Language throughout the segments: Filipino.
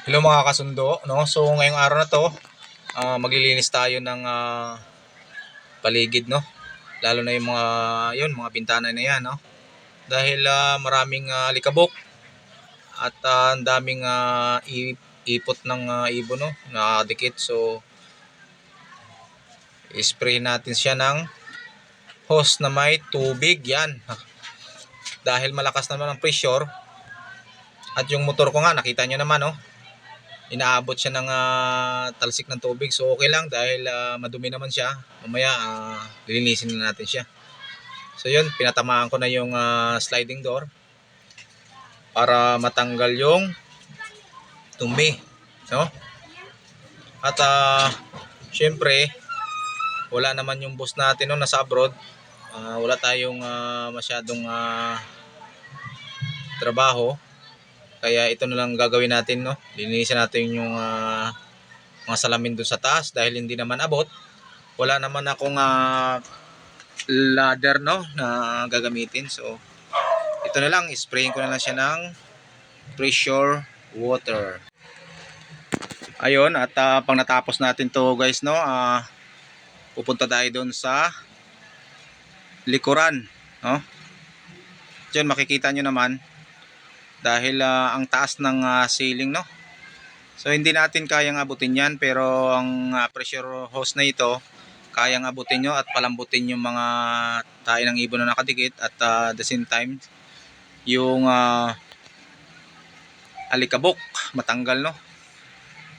Hello mga kasundo, no? So ngayong araw na to, ah, maglilinis tayo ng ah, paligid, no? Lalo na yung mga yun, mga bintana na 'yan, no? Dahil ah, maraming ah, likabok at ah, ang daming i- ipot ng ah, ibon, no? Nakadikit. So i-spray natin siya ng hose na may tubig, 'yan. Dahil malakas naman ang pressure at yung motor ko nga, nakita nyo naman, no? Inaabot siya ng ah, talsik ng tubig. So okay lang dahil ah, madumi naman siya. Mamaya ah, lilinisin na natin siya. So yun, pinatamaan ko na yung ah, sliding door para matanggal yung tumi, no? At ah, syempre, wala naman yung boss natin no nasa abroad. Ah, wala tayong ah, masyadong ah, trabaho. Kaya ito na lang gagawin natin, no? Linisin natin yung ah, mga salamin doon sa taas dahil hindi naman abot. Wala naman akong ah, ladder, no? Na gagamitin. So, ito na lang. Sprayin ko na lang siya ng pressure water. Ayun, at ah, pang natapos natin to guys, no? ah, pupunta tayo doon sa likuran, no? Diyan makikita nyo naman dahil ah, ang taas ng ah, ceiling no? So hindi natin kayang abutin yan pero ang ah, pressure hose na ito kayang abutin nyo at palambutin yung mga tayo ng ibon na nakadikit at ah, the same time yung ah, alikabok matanggal no?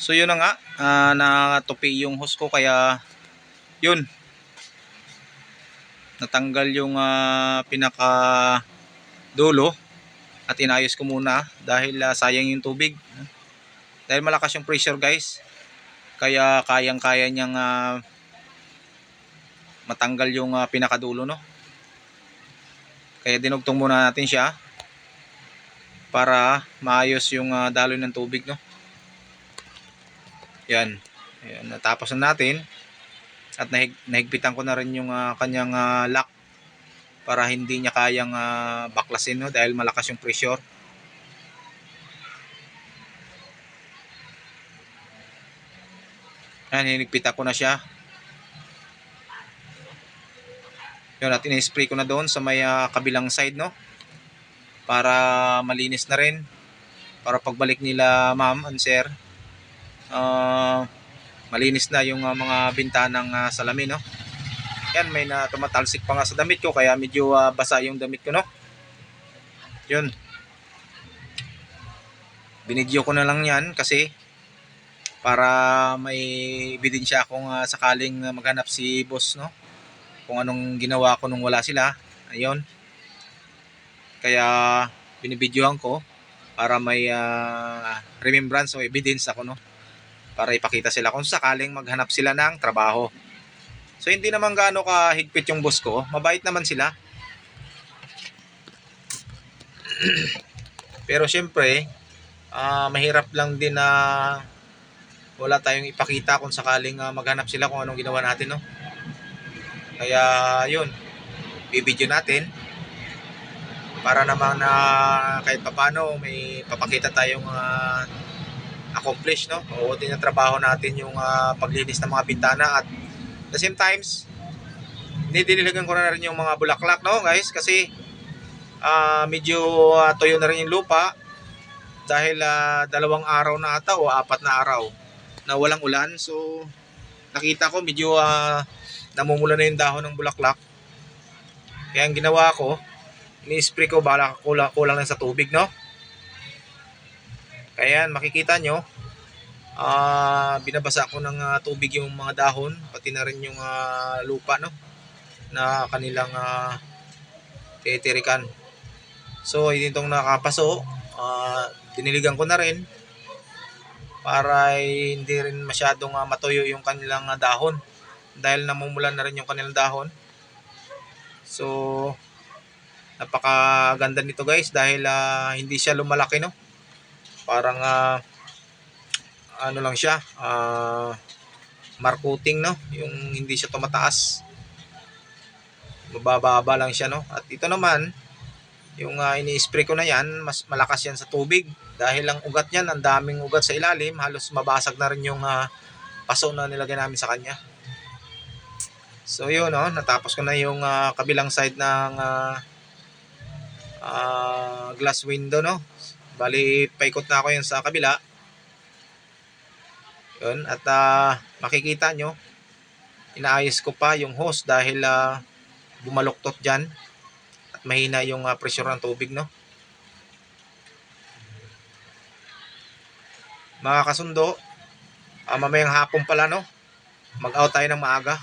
So yun na nga ah, natupi yung hose ko kaya yun. Natanggal yung ah, pinaka dulo at inayos ko muna dahil ah, sayang yung tubig. Dahil malakas yung pressure guys. Kaya kayang kaya niyang ah, matanggal yung ah, pinakadulo no? Kaya dinugtong muna natin siya para maayos yung ah, daloy ng tubig no? Yan. Ayan, natapos na natin at nahig, nahigpitan ko na rin yung ah, kanyang ah, lock para hindi niya kayang ah, baklasin no dahil malakas yung pressure. Ayan, hinigpitan ko na siya. Yun, at in-spray ko na doon sa may ah, kabilang side, no? Para malinis na rin. Para pagbalik nila ma'am and sir, ah, malinis na yung ah, mga bintanang ah, salamin, no? Yan, may na tumatalsik pa nga sa damit ko kaya medyo ah, basa yung damit ko, no? Yun. Binidyo ko na lang yan kasi para may ebidensya kung ah, sakaling maghanap si boss, no? Kung anong ginawa ko nung wala sila. Ayun. Kaya binibidyohan ko para may ah, remembrance o evidence ako, no? Para ipakita sila kung sakaling maghanap sila ng trabaho. So hindi naman gaano kahigpit yung boss ko. Mabait naman sila. Pero syempre, ah, mahirap lang din na wala tayong ipakita kung sakaling ah, maghanap sila kung anong ginawa natin, no? Kaya yun, bibidyo natin para naman na kahit papano may papakita tayong ah, accomplish, no? O din ang trabaho natin yung ah, paglinis ng mga bintana at the same times dinidiligan ko na rin yung mga bulaklak no guys? Kasi ah, medyo ah, tuyo na rin yung lupa dahil ah, dalawang araw na ata o apat na araw na walang ulan. So nakita ko medyo ah, namumula na yung dahon ng bulaklak. Kaya ang ginawa ko ni-spray ko bala kulang, kulang lang sa tubig no? Kaya makikita nyo ah binabasa ko ng ah, tubig yung mga dahon pati na rin yung ah, lupa no na kanilang uh, titirikan. So itong nakapaso ah, diniligan ko na rin para ay hindi rin masyadong ah, matuyo yung kanilang ah, dahon dahil namumulan na rin yung kanilang dahon. So napakaganda nito guys dahil ah, hindi siya lumalaki no. Parang ah, ano lang siya, ah markuting no, yung hindi siya tumataas. Mabababa lang siya no. At ito naman, yung ah, ini-spray ko na yan, mas malakas yan sa tubig Dahil ang ugat niyan, ang daming ugat sa ilalim, halos mabasag na rin yung ah, paso na nilagay namin sa kanya. So yun, oh, natapos ko na yung ah, kabilang side ng ah, ah, glass window, no? Bali, paikot na ako yun sa kabila. Yun, at ah, makikita nyo, inaayos ko pa yung hose dahil ah, bumaluktot dyan at mahina yung ah, pressure ng tubig, no? Mga kasundo, ah, mamayang hapon pala, no? Mag-out tayo ng maaga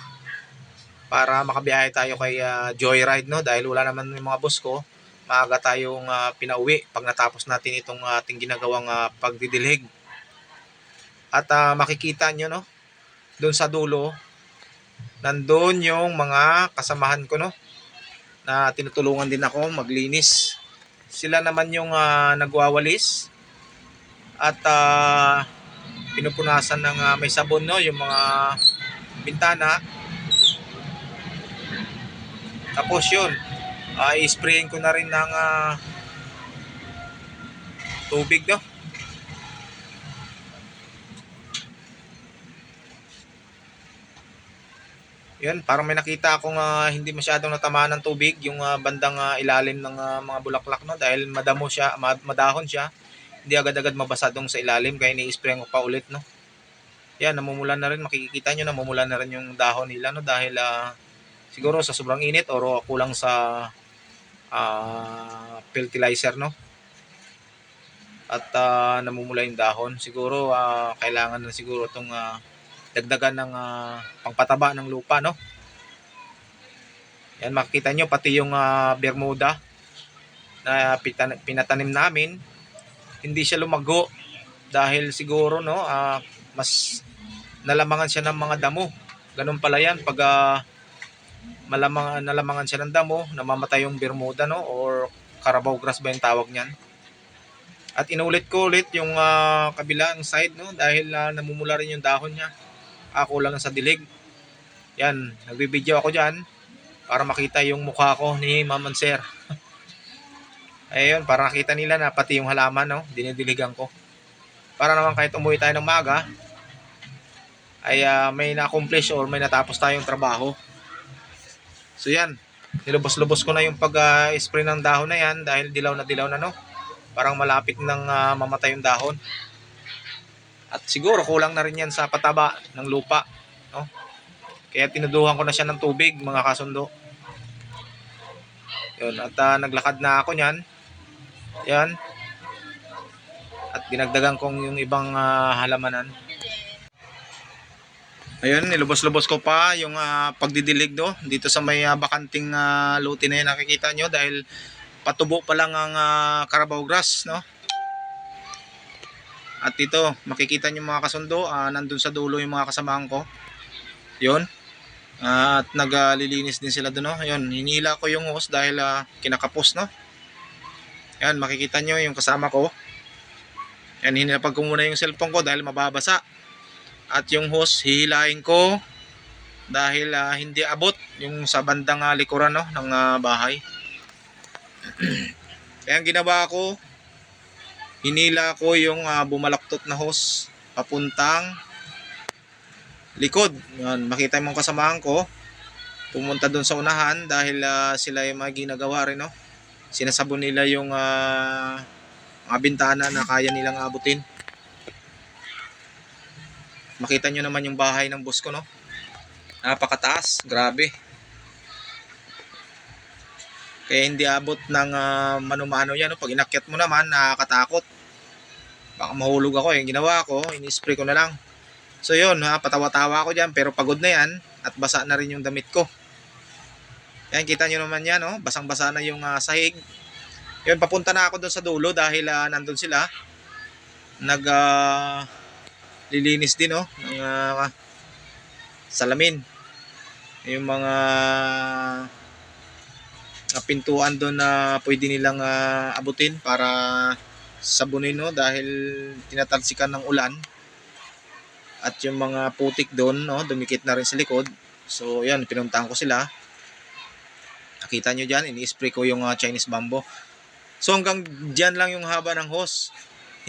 para makabiyahe tayo kay ah, Joyride, no? Dahil wala naman yung mga boss ko, maaga tayong ah, pinauwi pag natapos natin itong ating ginagawang ah, pagdidilig. At ah, makikita nyo, no? Doon sa dulo, nandun yung mga kasamahan ko, no? Na tinutulungan din ako maglinis. Sila naman yung ah, nagwawalis at ah, pinupunasan ng ah, may sabon, no? Yung mga bintana. Tapos yun, ah, i-sprayin ko na rin ng ah, tubig, no? Yun, parang may nakita akong ah, hindi masyadong natamaan ng tubig yung ah, bandang ah, ilalim ng ah, mga bulaklak no dahil madamo siya, ma- madahon siya. Hindi agad-agad mabasa dong sa ilalim kaya ni-spray ko pa ulit no. Yan, namumulan na rin, makikita nyo namumulan na rin yung dahon nila no dahil ah, siguro sa sobrang init o kulang sa ah, fertilizer no. At ah, namumula yung dahon. Siguro ah, kailangan na siguro itong ah, dagdagan ng ah, pangpataba ng lupa, no? Yan, makikita nyo, pati yung ah, Bermuda na pinatanim namin, hindi siya lumago dahil siguro, no, ah, mas nalamangan siya ng mga damo. Ganun pala yan, pag ah, malamang, nalamangan siya ng damo, namamatay yung Bermuda, no, or Carabao grass ba yung tawag niyan. At inulit ko ulit yung ah, kabilang side, no, dahil ah, namumula rin yung dahon niya ako lang sa dilig. Yan, nagbibideo ako dyan para makita yung mukha ko ni Maman Sir. Ayun, para nakita nila na pati yung halaman, no, dinidiligan ko. Para naman kahit umuwi tayo ng maga, ay ah, may na-accomplish or may natapos tayong trabaho. So yan, nilubos-lubos ko na yung pag-spray ng dahon na yan dahil dilaw na dilaw na, no. Parang malapit nang ah, mamatay yung dahon. At siguro kulang na rin yan sa pataba ng lupa. No? Kaya tinuduhan ko na siya ng tubig mga kasundo. Yun, at ah, naglakad na ako niyan. Yan. At dinagdagan kong yung ibang ah, halamanan. Ayun, nilubos-lubos ko pa yung ah, pagdidilig do dito sa may ah, bakanting ah, lote na yan nakikita nyo dahil patubo pa lang ang ah, Carabao grass, no? At ito, makikita nyo mga kasundo, ah, nandun sa dulo yung mga kasamahan ko. Yun. Ah, at naglilinis din sila doon, no? Yun, hinila ko yung hose dahil ah, kinakapos, no? Yan, makikita nyo yung kasama ko. Yan, hinilapag ko muna yung cellphone ko dahil mababasa. At yung hose, hihilahin ko dahil ah, hindi abot yung sa bandang ah, likuran no, ng ah, bahay. Kaya ginawa ko, hinila ko yung ah, bumalaktot na hose papuntang likod. Yan, makita mo kasamahan ko. Pumunta doon sa unahan dahil ah, sila yung mga ginagawa rin, no? Sinasabon nila yung ah, mga bintana na kaya nilang abutin. Makita nyo naman yung bahay ng boss ko, no? Napakataas, grabe. Kaya hindi abot ng ah, mano-mano yan. No? Pag inakyat mo naman, nakakatakot. Baka mahulog ako. Yung ginawa ko, in-spray ko na lang. So yun, ha, patawa-tawa ako dyan. Pero pagod na yan. At basa na rin yung damit ko. Yan, kita nyo naman yan. No? Basang-basa na yung ah, sahig. Yun, papunta na ako doon sa dulo dahil ah, nandun sila. Nag... ah, lilinis din, no? Ng ah, salamin. Yung mga na pintuan doon na pwede nilang ah, abutin para sabunin no? Dahil tinatalsikan ng ulan. At yung mga putik doon no? Dumikit na rin sa likod. So yan pinuntahan ko sila. Nakita nyo dyan ini-spray ko yung ah, Chinese bamboo. So hanggang dyan lang yung haba ng hose.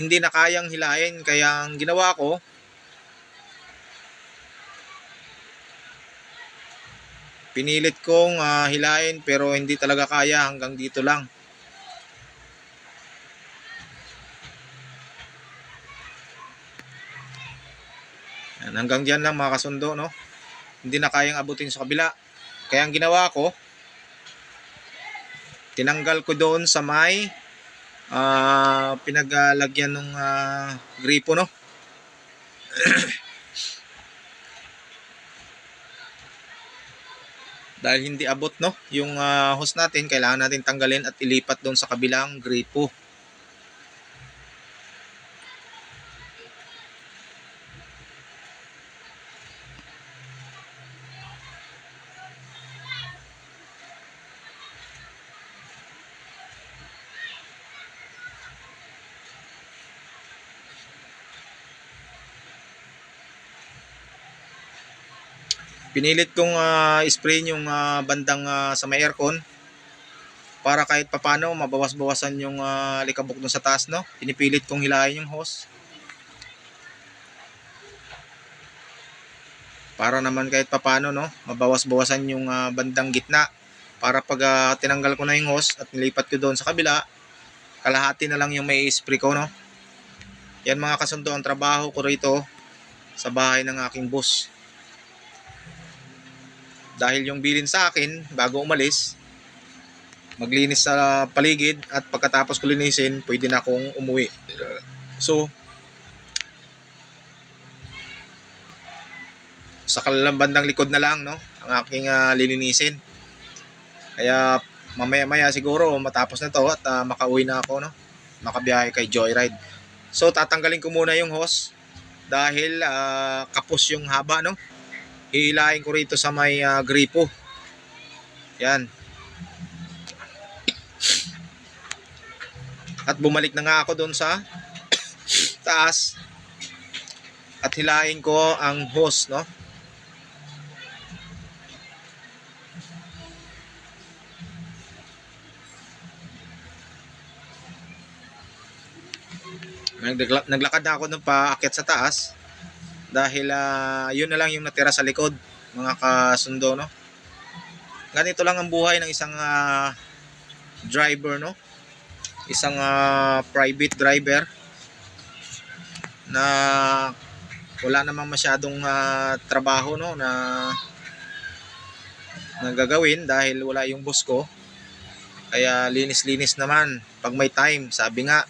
Hindi na kayang hilain kaya ang ginawa ko pinilit kong ah, hilain pero hindi talaga kaya. Hanggang dito lang. Yan, hanggang dyan lang mga kasundo no? Hindi na kayang abutin sa kabila. Kaya ang ginawa ko tinanggal ko doon sa may ah pinaglagyan ng ah, gripo no dahil hindi abot no? Yung ah, hose natin kailangan natin tanggalin at ilipat doon sa kabilang gripo pinilit kong ah, spray yung ah, bandang ah, sa may aircon para kahit papano mabawas-bawasan yung ah, likabok dun sa taas no? Pinipilit kong hilahin yung hose. Para naman kahit papano no? Mabawas-bawasan yung ah, bandang gitna para pag ah, tinanggal ko na yung hose at nilipat ko doon sa kabila kalahati na lang yung may spray ko no? Yan mga kasundo ang trabaho ko rito sa bahay ng aking boss dahil yung bilin sa akin bago umalis maglinis sa paligid at pagkatapos ko linisin pwede na akong umuwi. So sa kalalang bandang likod na lang no ang aking ah, lilinisin kaya mamaya maya siguro matapos na to at ah, makauwi na ako no makabiyahe kay Joyride. So tatanggalin ko muna yung hose dahil ah, kapos yung haba no hihilahin ko rito sa may ah, gripo. Yan. At bumalik na nga ako doon sa taas. At hilahin ko ang hose, no? Nagla- Naglakad na ako nung paakyat sa taas dahil ah, yun na lang yung natira sa likod mga kasundo no? Ganito lang ang buhay ng isang ah, driver no? Isang ah, private driver na wala namang masyadong ah, trabaho no? Na nagagawin dahil wala yung boss ko. Kaya linis-linis naman pag may time sabi nga.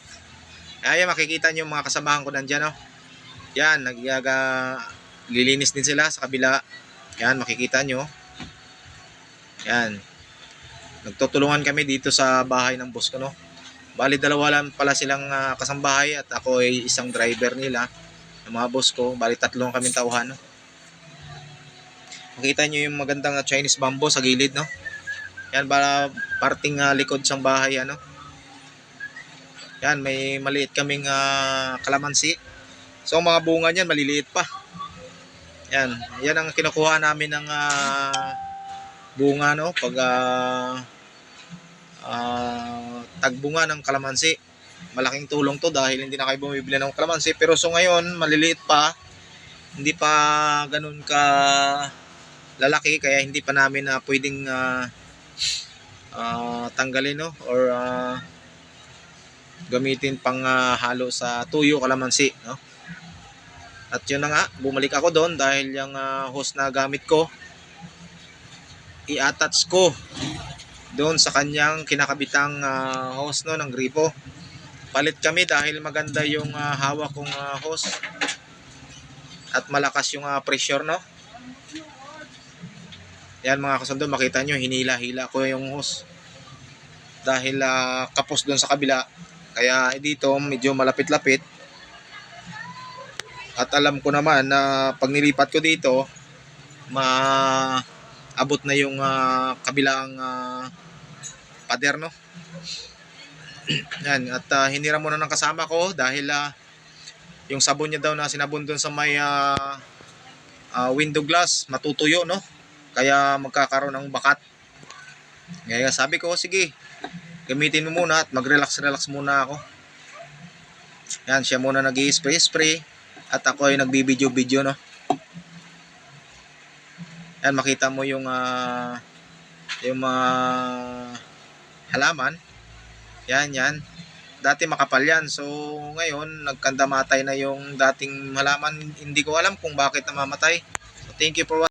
Ay makikita yung mga kasamahan ko nandyan no yan, nagyaga lilinis din sila sa kabila. Yan, makikita nyo. Yan. Nagtutulungan kami dito sa bahay ng boss ko, no. Bali, dalawa lang pala silang ah, kasambahay at ako ay isang driver nila ng mga boss ko. Bali, tatlong kaming tauhan, no. Makita nyo yung magandang ah, Chinese bamboo sa gilid, no. Yan, para parting ah, likod sa bahay, ano. Yan, may maliit kaming ah, kalamansi. So ang mga bunga niyan maliliit pa. Yan, yan ang kinukuha namin ng ah, bunga no pag ah, ah, tagbunga ng kalamansi. Malaking tulong to dahil hindi na kayo bumibili ng kalamansi pero so ngayon maliliit pa. Hindi pa ganun ka lalaki kaya hindi pa namin na pwedeng ah, ah, tanggalin no or ah, gamitin pang ah, halo sa tuyo kalamansi no. At yun na nga, bumalik ako doon dahil yung ah, hose na gamit ko, i-attach ko doon sa kanyang kinakabitang ah, hose no, ng gripo. Palit kami dahil maganda yung ah, hawak kong ah, hose at malakas yung ah, pressure no. Yan mga kasundo, makita nyo, hinila-hila ko yung hose. Dahil ah, kapos doon sa kabila, kaya eh, dito medyo malapit-lapit at alam ko naman na pag nilipat ko dito, maabot na yung ah, kabilang uh, pader, no? Yan, at ah, hinira muna ng kasama ko dahil ah, yung sabon niya daw na sinabon doon sa may ah, ah, window glass, matutuyo, no? Kaya magkakaroon ng bakat. Kaya sabi ko, sige, gamitin mo muna at mag-relax-relax muna ako. Yan, siya muna nag spray spray at ako ay nagbibideo-video, no? Yan, makita mo yung ah, yung mga halaman. Yan, yan. Dati makapal yan. So, ngayon, nagkandamatay na yung dating halaman. Hindi ko alam kung bakit namamatay. So, thank you for watching.